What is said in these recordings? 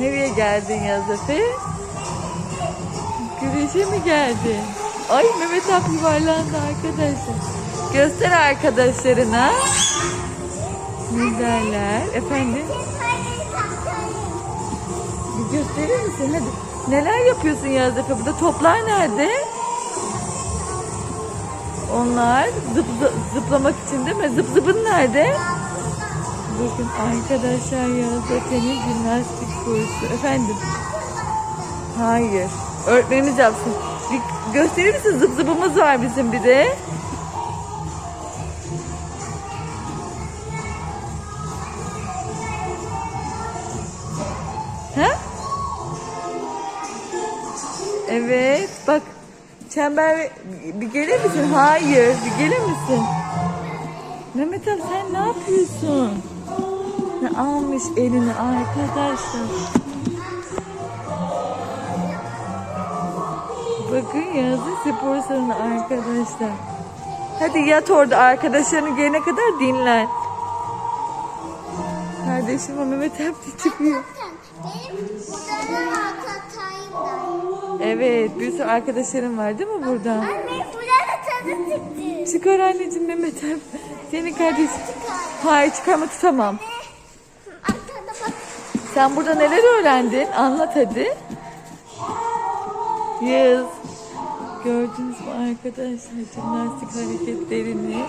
Nereye geldin Yazefe? Güreşe mi geldin? Ay Mehmet abi yuvarlandı arkadaşlar. Göster arkadaşlarına. Ne derler? Efendim? Bir gösterir misin? Hadi. Neler yapıyorsun Yazefe? Burada toplar nerede? Onlar zıp- zıplamak için değil mi? Zıp zıpın nerede? Bakın arkadaşlar Yazefe'nin jimnastik kursu. Efendim? Hayır. Öğretmenimiz yapsın. Bir gösterir misin? Zıp zıpımız var bizim bir de. Ha? Evet. Bak. Çember bir gelir misin? Hayır. Bir gelir misin? Mehmet abi sen ne yapıyorsun? Ne almış elini arkadaşlar. Bakın yazı spor salonu arkadaşlar. Hadi yat orada arkadaşların gelene kadar dinlen. Kardeşim o Mehmet abi çıkıyor. Evet bir sürü arkadaşlarım var değil mi burada? Anne. Çıkar anneciğim Mehmet abi. Senin kardeş. Hayır çıkarma tutamam. Bak. Sen burada neler öğrendin? Anlat hadi. Yaz. Gördünüz mü arkadaşlar jimnastik hareketlerini,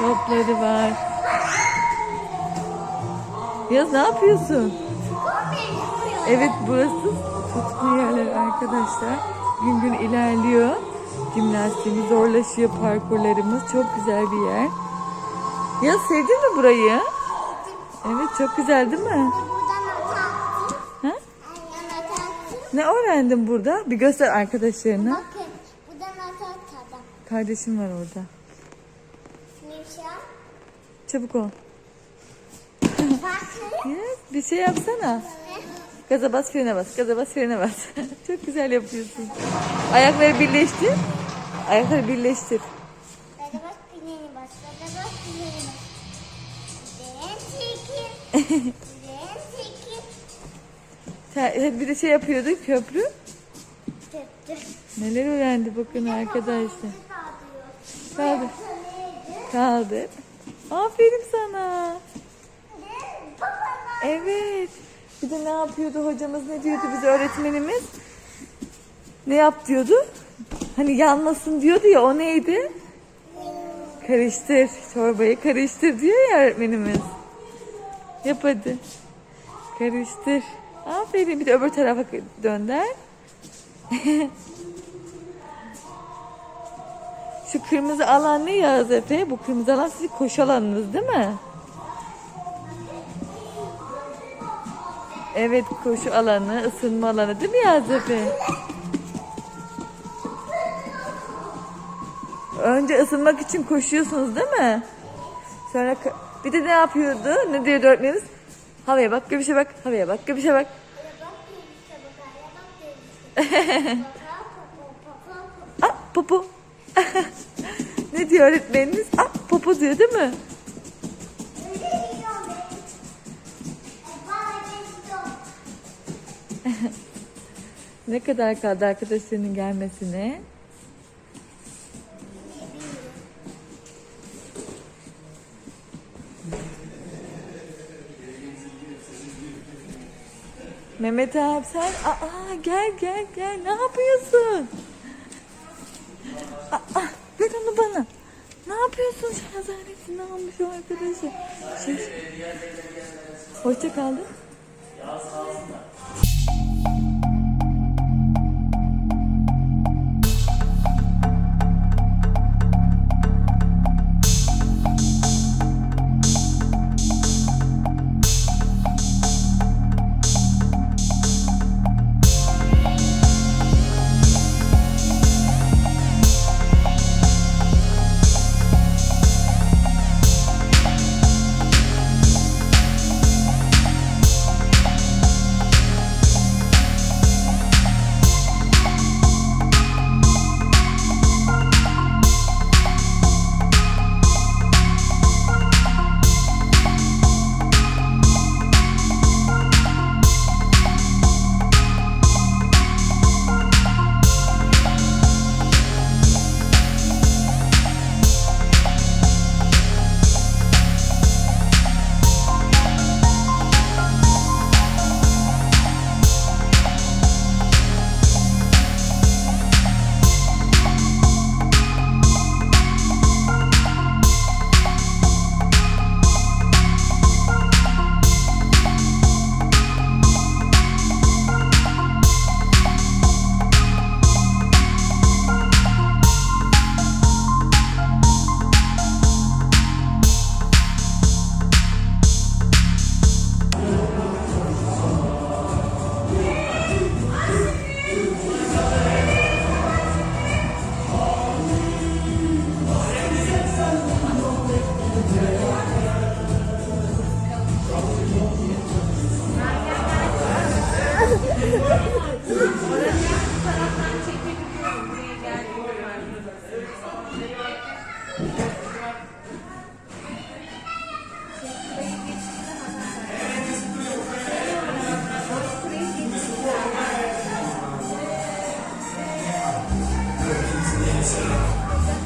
topları var. Yaz ne yapıyorsun? Evet burası tutma yerleri arkadaşlar. Gün gün ilerliyor. Jimnastiğimiz zorlaşıyor parkurlarımız. Çok güzel bir yer. Yaz sevdin mi burayı? Evet çok güzel değil mi? Ne öğrendin burada? Bir göster arkadaşlarına. Bakın buradan atarsın. Kardeşim var orada. Nişan. Çabuk ol. Yes, bir şey yapsana. Gaza bas frene bas. Gaza bas frene bas. Çok güzel yapıyorsun. Ayakları birleştir. Ayakları birleştir. Hadi bak pineni bas. Hadi bak pineni bas. Ben çekil. Te- Bir de şey yapıyorduk köprü. Neler öğrendi bakın arkadaşlar. Kaldı. Kaldı. Aferin sana. Evet. Bir de ne yapıyordu hocamız ne diyordu bize öğretmenimiz? Ne yap diyordu? Hani yanmasın diyordu ya o neydi? Karıştır. Çorbayı karıştır diyor ya öğretmenimiz. Yap hadi. Karıştır. Aferin. Bir de öbür tarafa dönder. Şu kırmızı alan ne Yağız Efe? Bu kırmızı alan sizin koşu alanınız değil mi? Evet koşu alanı, ısınma alanı değil mi Yağız Efe? Önce ısınmak için koşuyorsunuz değil mi? Sonra bir de ne yapıyordu? Ne diyordu öğretmenimiz? Havaya bak, göbüşe bak, havaya bak, göbüşe bak. Ah popo. ne diyor öğretmeniniz? Ah popo diyor değil mi? Ne kadar kaldı arkadaşlarının gelmesine? Mehmet abi sen aa gel gel gel ne yapıyorsun? Aa, ver onu bana. Ne yapıyorsun ne almış o arkadaşı? Şey, hoşça kaldın.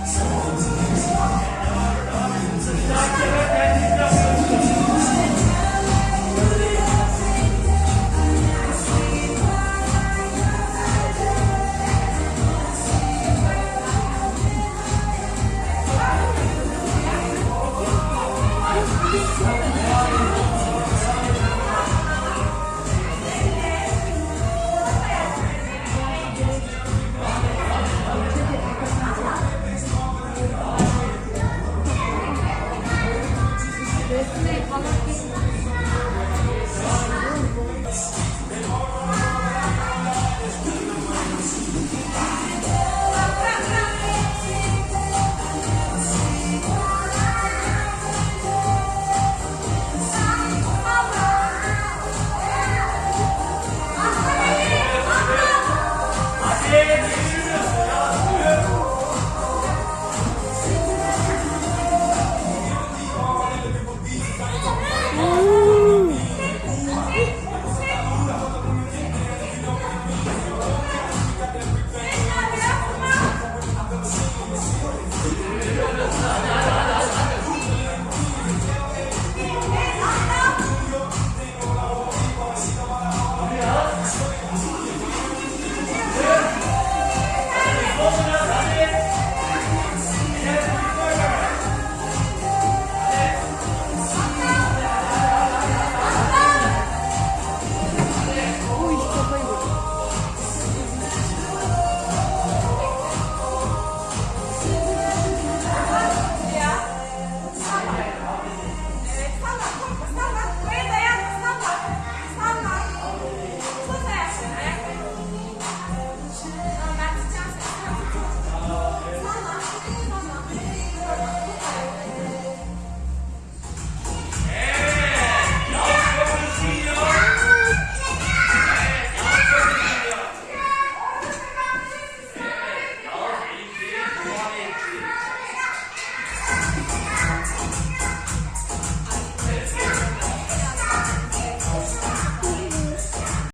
Someone's